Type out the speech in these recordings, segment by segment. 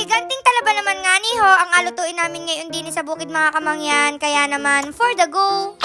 higanting talaba naman nga ni ho, ang alutuin namin ngayon din sa bukid mga kamangyan, kaya naman for the go.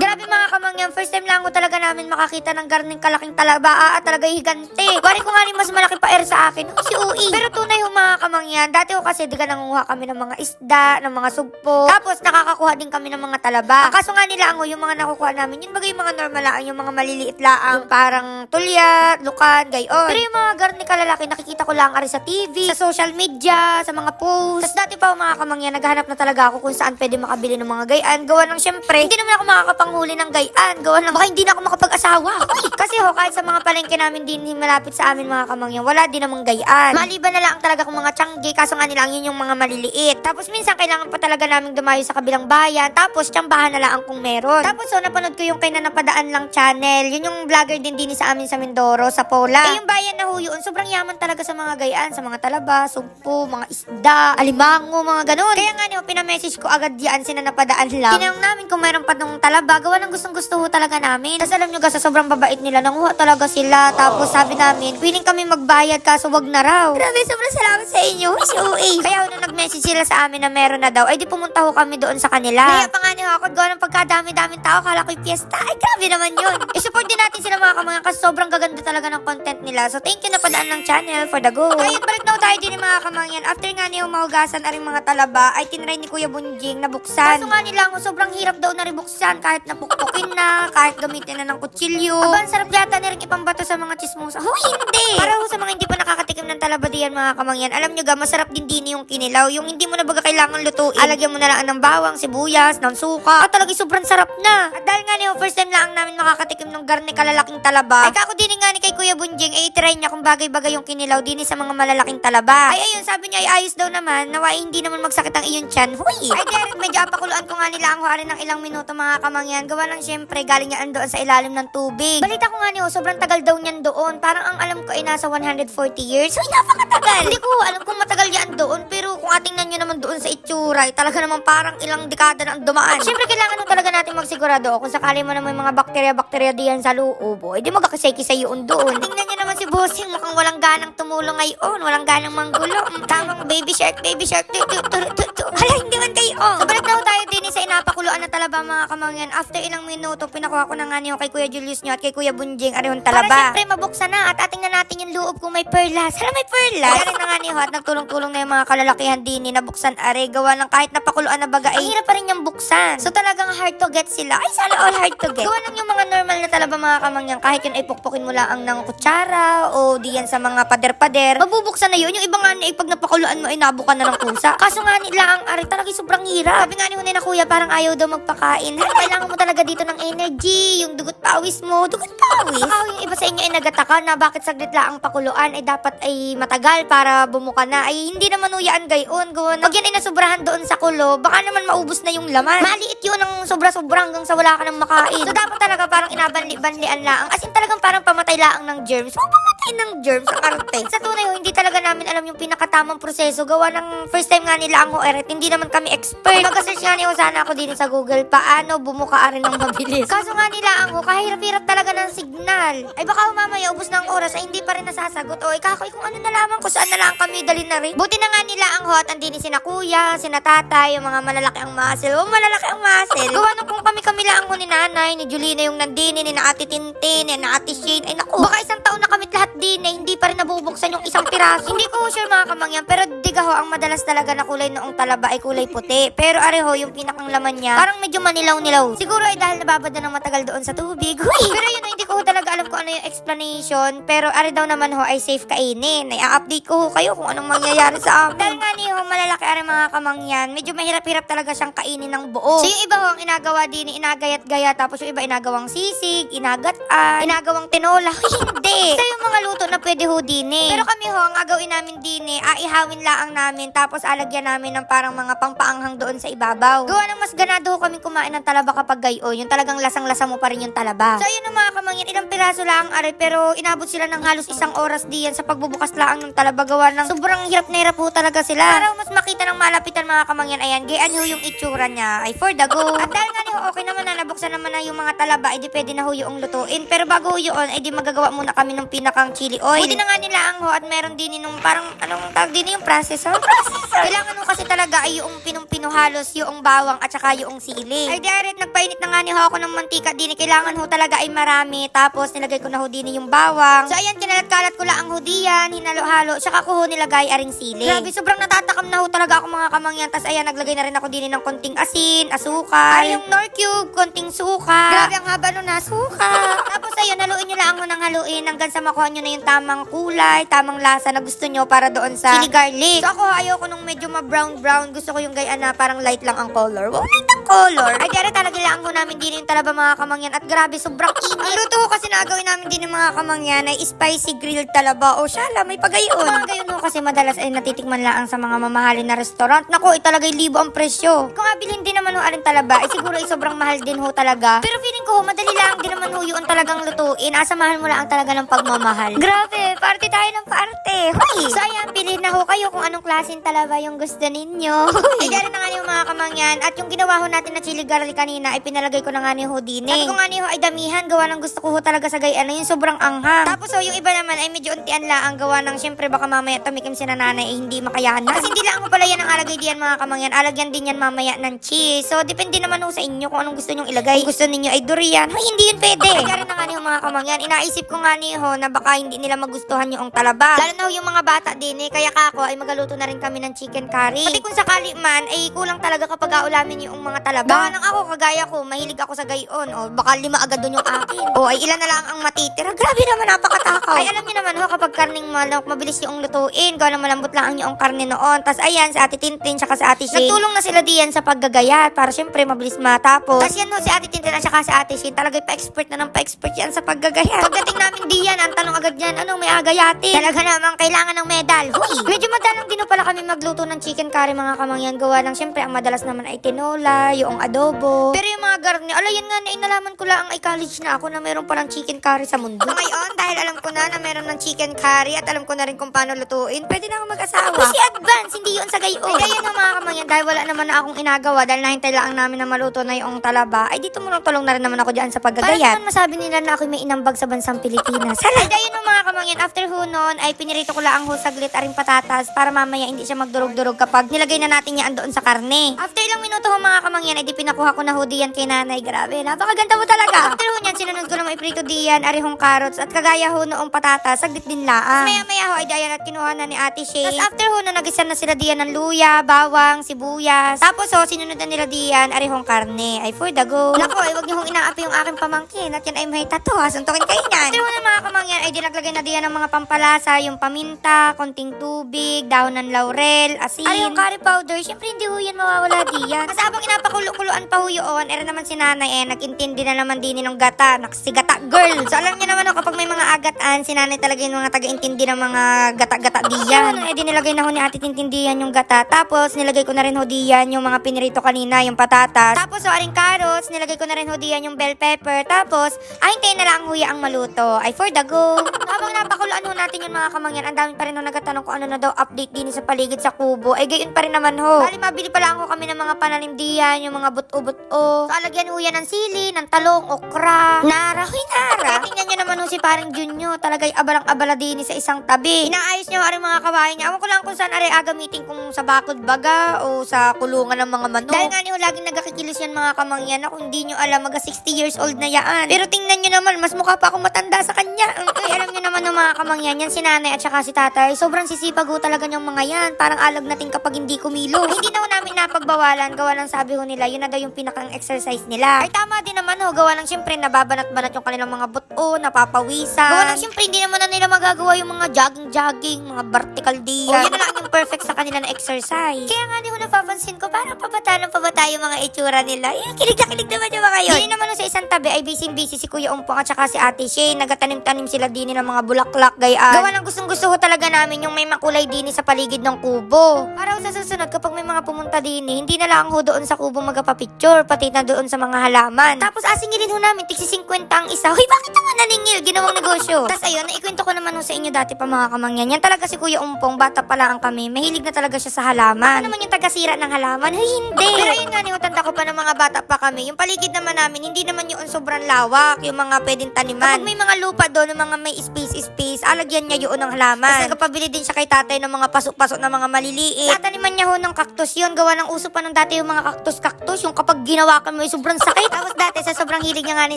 Grabe mga kamangyan, first time lang ko talaga namin makakita ng garning kalaking talaba, ah, talaga higante. Wari ko nga rin mas malaki pa air sa akin, oh, si Ui. Pero tunay ho mga kamangyan, dati ho kasi di ka nangunguha kami ng mga isda, ng mga sugpo, tapos nakakakuha din kami ng mga talaba. Ang kaso nga nila ang yung mga nakukuha namin, yun bagay yung mga normal lang, yung mga maliliit laang, parang tulya, lukan, gayon. Pero yung mga garni kalalaki, nakikita ko lang ari sa TV, sa social media, sa mga posts. Tapos dati pa mga kamangyan, naghahanap na talaga ako kung saan pwede makabili ng mga gayan. Gawa ng syempre, hindi naman ako makakapanghuli ng gayan. Gawa ng baka hindi na ako makapag-asawa. Kasi ho, kahit sa mga palengke namin din malapit sa amin mga kamangyan, wala din namang gayan. Maliban na lang talaga kung mga tiyanggi, kaso nga nila yun yung mga maliliit. Tapos minsan kailangan pa talaga namin dumayo sa kabilang bayan, tapos tiyambahan na lang kung meron. Tapos ho, napanood ko yung kay na napadaan lang channel. Yun yung vlogger din din sa amin sa Mindoro, sa Pola. Eh yung bayan na ho yun, sobrang yaman talaga sa mga gayaan, sa mga talaba, sugpo, mga isda, alimango, mga ganun. Kaya nga niyo, pinamessage ko agad yan, sina napadaan lang. Tinanong namin kung meron pa nung talaba, gawa ng gustong gusto ho talaga namin. Tapos alam nyo sa sobrang babait nila, nanguha talaga sila. Tapos sabi namin, willing kami magbayad kaso wag na raw. Grabe, sobrang salamat sa inyo. Si UA. Kaya nung nag-message sila sa amin na meron na daw, ay di pumunta ho kami doon sa kanila. Kaya pa nga niyo ako, gawa ng pagkadami-daming tao, kala ko yung fiesta. Ay, grabe naman yun. I-support din natin sila mga kamangyan kasi sobrang gaganda talaga ng content nila. So thank you na padaan ng channel for the go. Ayun, balik na tayo din mga kamangyan. After nga niyo mahugasan aring mga talaba, ay tinry ni Kuya Bunjing na buksan. Kaso nga nila, oh, sobrang hirap daw na rin buksan kahit napukpukin na, kahit gamitin na ng kutsilyo. Aba, sarap yata na rin ipambato sa mga chismosa. Oh, hindi! Para ho sa mga hindi pa nakakatikim ng talaba diyan mga kamangyan, alam nyo ga, masarap din din yung kinilaw. Yung hindi mo na baga kailangan lutuin. Alagyan mo na lang ng bawang, sibuyas, ng suka. At talaga sobrang sarap na. At dahil nga niyo, first time lang namin makakatikim ng garne kalalaking talaba. Ay kako din nga ni kay Kuya Bunjing, eh try niya kung bagay-bagay yung kinilaw din sa mga malalaking talaba. Ay ayun, sabi niya ay ayos daw naman, nawa hindi naman magsakit ang iyong tiyan. Huy! Ay Derek, medyo apakuluan ko nga nila ang huwarin ng ilang minuto mga kamangyan. Gawa lang syempre, galing niya doon sa ilalim ng tubig. Balita ko nga niyo, sobrang tagal daw niyan doon. Parang ang alam ko ay nasa 140 years. Uy, napakatagal! hindi ko alam kung matagal yan doon, pero kung atingnan nyo naman doon sa itsura, ay talaga naman parang ilang dekada na ang dumaan. Syempre, kailangan mo talaga natin magsigurado kung sakali mo na may mga bakterya-bakterya diyan sa loob, oh, hindi magkakaseki sa yun doon. Tingnan nyo naman si Bossing, mukhang walang ganang tumulong ngayon, walang ganang manggulo. Mm, tamang baby shark, baby shark, tu, tu, tu, tu, tu. Hala, hindi man kayo. So, balik na tayo din sa inapakuluan na talaba mga kamangyan. After ilang minuto, pinakuha ko na nga niyo kay Kuya Julius nyo at kay Kuya Bunjing arihon talaba. Para syempre, mabuksan na at ating na natin yung loob kung may perlas. Hala, may perlas. Kaya rin na nga niyo at nagtulong-tulong na yung mga kalalakihan din ni nabuksan are. Gawa ng kahit napakuluan na baga, ay hirap pa rin yung buksan. So talagang hard to get sila. Ay, sana all hard to get. Gawa ng yung mga normal na talaba mga kamangyan, kahit yun ay pukpukin mo lang ang ng kutsara o diyan sa mga pader-pader, mabubuksan na yun. Yung iba nga na pag napakuluan mo ay nabukan na ng kusa. Kaso nga nila ang are talaga sobrang hirap. Sabi nga ni Hunay na kuya, parang ayaw daw magpakain. Hala, kailangan mo talaga dito ng energy, yung dugot pawis mo, dugot pawis. Baka yung iba sa inyo ay nagataka na bakit saglit lang ang pakuluan ay dapat ay matagal para bumuka na. Ay hindi naman uyaan gayon. Gawon. Pag yan ay nasubrahan doon sa kulo, baka naman maubos na yung laman. Maliit yun ng sobra-sobra hanggang sa wala ka nang makain. So dapat talaga parang inabanli-banlian lang. As in talagang parang pamatay lang ng germs. Huwag pamatay ng germs ang arte. Sa tunay ho, hindi talaga namin alam yung pinakatamang proseso. Gawa ng first time nga nila ang Hoeret, hindi naman kami expert. Mag-search nga niyo sana ako din sa Google, paano bumuka rin ng mabilis. Kaso nga nila ang ho, kahirap-hirap talaga ng signal. Ay baka ho, mamaya ubos ng oras ay hindi pa rin nasasagot. O ikakoy kung ano na lamang kung saan na lang kami dali na rin. Buti na nga nila ang ho at andini sina kuya, sina tatay, yung mga malalaki ang muscle. O malalaki ang muscle. Gawa nung kung kami-kami lang ho ni nanay, ni Julina yung nandini, ni na ate Tintin, ni na ate Shane. Ay naku, baka isang taon na kami lahat din eh, hindi pa rin nabubuksan yung isang piraso. hindi ko sure mga kamangyan, pero diga ho, ang madalas talaga na kulay noong talaba ay kulay puti. Pero are ho, yung pinakang laman niya, parang medyo manilaw-nilaw. Siguro ay dahil nababad na ng matagal doon sa tubig. Pero yun, ko ho talaga alam kung ano yung explanation. Pero are daw naman ho ay safe kainin. Ay update ko ho kayo kung anong mangyayari sa amin. Dahil nga niyo, malalaki are mga kamangyan, medyo mahirap-hirap talaga siyang kainin ng buo. So yung iba ho, ang inagawa din, inagayat-gaya, tapos yung iba inagawang sisig, inagataan, inagawang tinola. hindi! Ito yung mga luto na pwede ho din eh. Pero kami ho, ang agawin namin din eh, aihawin laang namin, tapos alagyan namin ng parang mga pampaanghang doon sa ibabaw. Gawa ng mas ganado ho kami kumain ng talaba kapag gayon, yung talagang lasang-lasa mo pa rin yung talaba. So yun ang mga kamangyan, ilang piraso lang aray pero inabot sila ng halos isang oras diyan sa pagbubukas lang ng talaba gawa ng sobrang hirap na hirap po talaga sila. Para mas makita ng malapitan mga kamangyan, ayan, gayan yung itsura niya ay for the go. At dahil nga ho, okay naman na nabuksan naman na yung mga talaba, edi pwede na ho yung lutuin. Pero bago ho yun, edi magagawa muna kami ng pinakang chili oil. Buti na nga nila ang ho at meron din nung parang anong tawag din yung processor. Processor. Kailangan ho kasi talaga ay yung pinong-pino halos, yung bawang at saka yung sili. Ay direct nagpainit na nga ni ho ako ng mantika din. Kailangan ho talaga ay marami. Tapos nilagay ko na ho din yung bawang. So ayan, kinalat-kalat ko lang ang hudiyan, hinalo-halo, saka ko ho nilagay aring sili. Grabe, sobrang natatakam na ho talaga ako mga kamangyan. Tapos ayan, naglagay na rin ako din ng konting asin, asukal. Ay, yung nor cube, konting suka. Grabe, ang haba nun na suka. Tapos ayun, haluin nyo lang ng haluin hanggang sa makuha nyo na yung tamang kulay, tamang lasa na gusto nyo para doon sa chili garlic. So ako, ayoko nung medyo ma-brown-brown. Gusto ko yung gayaan na parang light lang ang color. Wow, light ang color. Ay, dere talaga lang ho namin din yung talaba mga kamangyan. At grabe, sobrang init. Ang luto ko kasi na gawin namin din ng mga kamangyan ay spicy grilled talaba. O shala, may pagayon. Mga gayon ho kasi madalas ay natitikman lang sa mga mamahalin na restaurant. Naku, italagay libo ang presyo. Kung abilin din naman ho aring talaba, ay siguro sobrang mahal din ho talaga. Pero feeling ko madali lang din naman ho yun talagang lutuin. Asamahan mo lang talaga ng pagmamahal. Grabe, party tayo ng parte. Hoy! So ayan, piliin na ho kayo kung anong klaseng talaba yung gusto ninyo. ay, dahil na nga yung mga kamangyan. At yung ginawa ho natin na chili garlic kanina, ay pinalagay ko na nga ni ho din. Sabi ko nga ni ho, ay damihan. Gawa ng gusto ko ho talaga sa gayaan na yung sobrang anghang. Tapos ho, yung iba naman ay medyo untian lang ang gawa ng syempre baka mamaya tumikim si nanay ay hindi makayahan na. Kasi hindi lang ho pala yan ang alagay diyan mga kamangyan. Alagyan din yan mamaya ng cheese. So, depende naman ho sa inyo kung anong gusto nyong ilagay. Kung gusto ninyo ay durian, ay hindi yun pwede. Kaya rin na nga ni ho mga kamangyan. Inaisip ko nga ni ho na baka hindi nila magustuhan yung talaba. Lalo ho yung mga bata din eh. Kaya kako ay magaluto na rin kami ng chicken curry. Pati kung sakali man, ay kulang talaga kapag aulamin yung mga talaba. Baka nang ako, kagaya ko, mahilig ako sa gayon. O baka lima agad doon yung akin. O ay ilan na lang ang matitira. Grabe naman, napakatakaw. Ay alam niyo naman ho, kapag karning manok, mabilis yung lutuin. Gawa na malambot lang ang yung karne noon. Tapos ayan, sa ate Tintin, tsaka sa ate Shane. Nagtulong na sila diyan sa paggagayat para syempre mabilis matapos. Tapos yan ho, si ate Tintin at saka sa ate Shane, talaga pa-expert na ng pa-expert yan sa paggagayat. Pagdating namin diyan, ang tanong agad yan, ano, may agayatin. Talaga naman, kailangan ng medal. Huy! Medyo madalang din pala kami magluto ng chicken curry mga kamangyan. Gawa ng syempre, ang madalas naman ay tinola, yung adobo. Pero yung mga garni, ala yan nga na inalaman ko lang ay college na ako na meron palang chicken curry sa mundo. So ngayon, dahil alam ko na na meron ng chicken curry at alam ko na rin kung paano lutuin, pwede na ako mag-asawa. Ako si advance, hindi yun sa gayon. Ay, ganyan ho mga kamangyan, dahil wala naman na akong inagawa, dahil nahintay lang namin na maluto na yung talaba, ay dito mo tulong na rin naman ako dyan sa paggagayat. Para naman masabi nila na ako may inambag sa bansang Pilipinas. Hala, dahil ho mga kamangyan, after ho nun, ay pinirito ko lang ho saglit aring patatas para mamaya hindi siya magdurog-durog kapag nilagay na natin yan doon sa karne. After ilang minuto ho mga kamangyan, ay di pinakuha ko na ho diyan kay nanay. Grabe, napakaganda mo talaga. After ho niyan, sinunod ko na maiprito diyan, arihong carrots at kagaya ho noong patatas, saglit din laang. Maya maya ho ay dayan at kinuha na ni ate Shay. Tapos after ho na nagisa na sila diyan ng luya, bawang, sibuyas. Tapos ho, sinunod na nila diyan, arihong karne. Ay for the go. Nako, ay wag niyo hong inaapi yung aking pamangkin at yan ay may tato. Suntukin kayo niyan. After ho na mga kamangyan, ay dinaglagay na diyan ng mga pampalasa, yung paminta, konting tubig, dahon ng laurel, asin. Ay, yung curry powder, syempre hindi ho yan mawawala diyan. Kasi habang inapakulo-kuloan pa ho yun, era naman si nanay eh, nag-intindi na naman din ng gata, naksi gata girl. So alam niyo naman ho, kapag may mga agataan, si nanay talaga yung mga taga-intindi ng mga gata-gata diyan. Eh, di nilagay na ho ni ate tintindihan yung gata. Tapos, nilagay ko na rin ho diyan yung mga pinirito kanina, yung patatas. Tapos, so, aring carrots, nilagay ko na rin ho diyan yung bell pepper. Tapos, ay, hintayin na lang huya ang maluto. Ay, for the go. Habang napakuluan ho natin yung mga kamangyan, ang dami pa rin ho nagtatanong kung ano na daw update din sa paligid sa kubo. Ay, gayon pa rin naman ho. Bali, mabili pa lang ho kami ng mga pananim diyan, yung mga buto-buto. So, alagyan ho yan ng sili, ng talong, okra, nara. Huy, nara. Tingnan nyo naman ho si parang Junyo. Talagay abalang-abala din sa isang tabi. Inaayos ho ang mga kawain niya. Awan ko lang kung saan ari agamitin kung sa bakod baga o sa kulungan ng mga manok. Dahil nga niyo laging nagkakikilos yan mga kamangyan na kung hindi nyo alam, maga 60 years old na yan. Pero tingnan nyo naman, mas mukha pa akong matanda sa kanya. Ay, alam nyo naman ng mga kamangyan yan, si nanay at saka si tatay. Sobrang sisipag ho talaga niyang mga yan. Parang alag natin kapag hindi kumilo. Ay, hindi na ho namin napagbawalan. Gawa ng sabi ho nila, yun na daw yung pinakang exercise nila. Ay, tama din naman ho. Gawa ng siyempre, nababanat-banat yung kanilang mga buto, napapawisan. Gawa ng siyempre, hindi naman na nila magagawa yung mga jogging-jogging, mga vertical diyan. O, yan na lang yung perfect sa kanila na exercise. Kaya nga di ko napapansin ko, parang pabata ng pabata yung mga itsura nila. Eh, kilig na kilig naman yung mga yun. Di naman sa isang tabi ay busy-busy si Kuya Umpong at saka si Ate Shane. Nagatanim-tanim sila din ng mga bulaklak, gayaan. Gawa ng gustong-gusto ko talaga namin yung may makulay din sa paligid ng kubo. Para sa susunod, kapag may mga pumunta din, eh, hindi na lang ho doon sa kubo magpapicture, pati na doon sa mga halaman. Tapos asingilin ho namin, tigsi 50 ang isa. Hoy, bakit naman naningil? Ginawang negosyo. Tapos ayun, naikwento ko naman ho sa inyo dati pa mga kamangyan. Yan talaga si Kuya Umpong, bata pa lang kami. Mahilig na talaga siya sa halaman. Ano naman yung tagasira ng halaman? Hoy, hindi. Pero ayun nga, tanda ko pa ng mga bata pa kami. Yung paligid naman namin, hindi naman yung sobrang lawak, yung mga pwedeng taniman. Kapag may mga lupa doon, yung mga may space-space, alagyan niya yun ng halaman. Tapos nagpapabili din siya kay tatay ng mga pasok-pasok na mga maliliit. Tataniman niya ho ng cactus yun. Gawa ng uso pa nung dati yung mga cactus-cactus. Yung kapag ginawakan mo, yung sobrang sakit. Tapos dati, sa sobrang hilig niya nga ni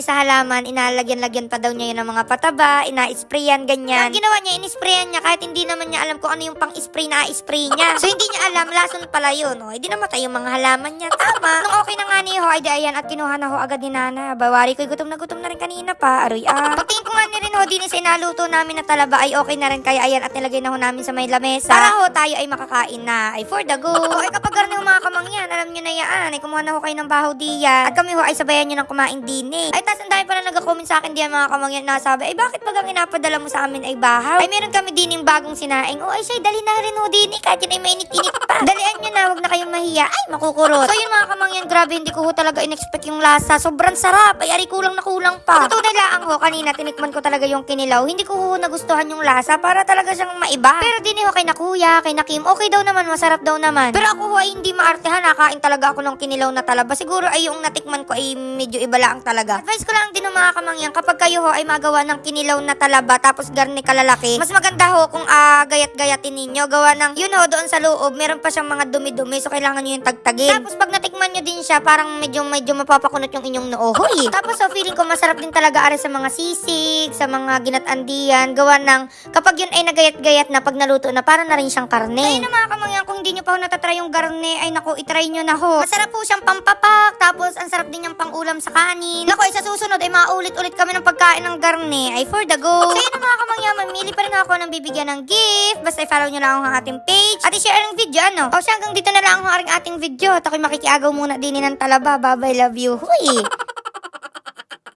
sa halaman, inalagyan-lagyan pa daw niya yun ng mga pataba, ina-sprayan, ganyan. Ang ginawa niya, in-sprayan niya kahit hindi naman niya alam kung ano yung pang-spray na spray niya. So hindi niya alam, lason pala yun. Oh. Hindi namatay yung mga halaman niya. Tama. Nung okay na nga ni ho, ay di ayan at kinuha na ho agad ni Nana. Bawari ko'y gutom na gutom na rin kanina pa. Aroy ah. Pagtingin ko nga ni rin ho, din sa inaluto namin na talaba ay okay na rin. Kaya ayan at nilagay na ho namin sa may lamesa. Para ho tayo ay makakain na. Ay for the go. ay kapag ho mga kamangyan, alam nyo na yan. Ay kumuha na ho kayo ng bahaw diyan. At kami ho ay sabayan nyo ng kumain din eh. Ay tas ang dami pala nag-comment sa akin diyan mga kamangyan na sabi, ay bakit pag ang inapadala mo sa amin ay bahaw? Ay meron kami din yung bagong sinaing. O ay siya, dali na rin ho din eh. Kahit yun ay mainit-init pa. Dalian nyo na, wag na kayong mahiya. Ay, makukurot. So yun mga kamangyan, grabe, hindi ko ho talaga in-expect yung lasa. Sobrang sarap. Ay, ari kulang na kulang pa. Totoo na lang ho, kanina tinikman ko talaga yung kinilaw. Hindi ko ho nagustuhan yung lasa para talaga siyang maiba. Pero din ho kay na kuya, kay na Kim, okay daw naman, masarap daw naman. Pero ako ho ay hindi maartehan, nakain talaga ako ng kinilaw na talaba. Siguro ay yung natikman ko ay medyo iba lang talaga. Advice ko lang din ho mga kamangyan, kapag kayo ho ay magawa ng kinilaw na talaba tapos garni kalalaki, mas maganda ho kung ah, gayat-gayatin ninyo. Gawa ng, yun ho, doon sa loob, meron pa siyang mga dumi-dumi, so kailangan nyo yung tagtagin. Tapos pag natikman nyo din siya, parang medyo medyo mapapakunot yung inyong noo. Hoy! Tapos so feeling ko masarap din talaga are sa mga sisig, sa mga ginatandian, gawa ng kapag yun ay nagayat-gayat na pag naluto na, parang na rin siyang karne. Ayun na mga kamangyan, kung hindi nyo pa ho natatry yung garne, ay naku, itry nyo na ho. Masarap po siyang pampapak, tapos ang sarap din yung pangulam sa kanin. Naku, ay sa susunod ay maulit-ulit kami ng pagkain ng garne, ay for the go. Yun na mga kamangyan, mamili pa rin ako ng bibigyan ng gift, basta i-follow nyo lang ang ating page, at i-share ang video, ano? O siya, hanggang dito na lang ang ating video, at ako'y makikiagaw muna din ng talaba, bye bye, love you, huy!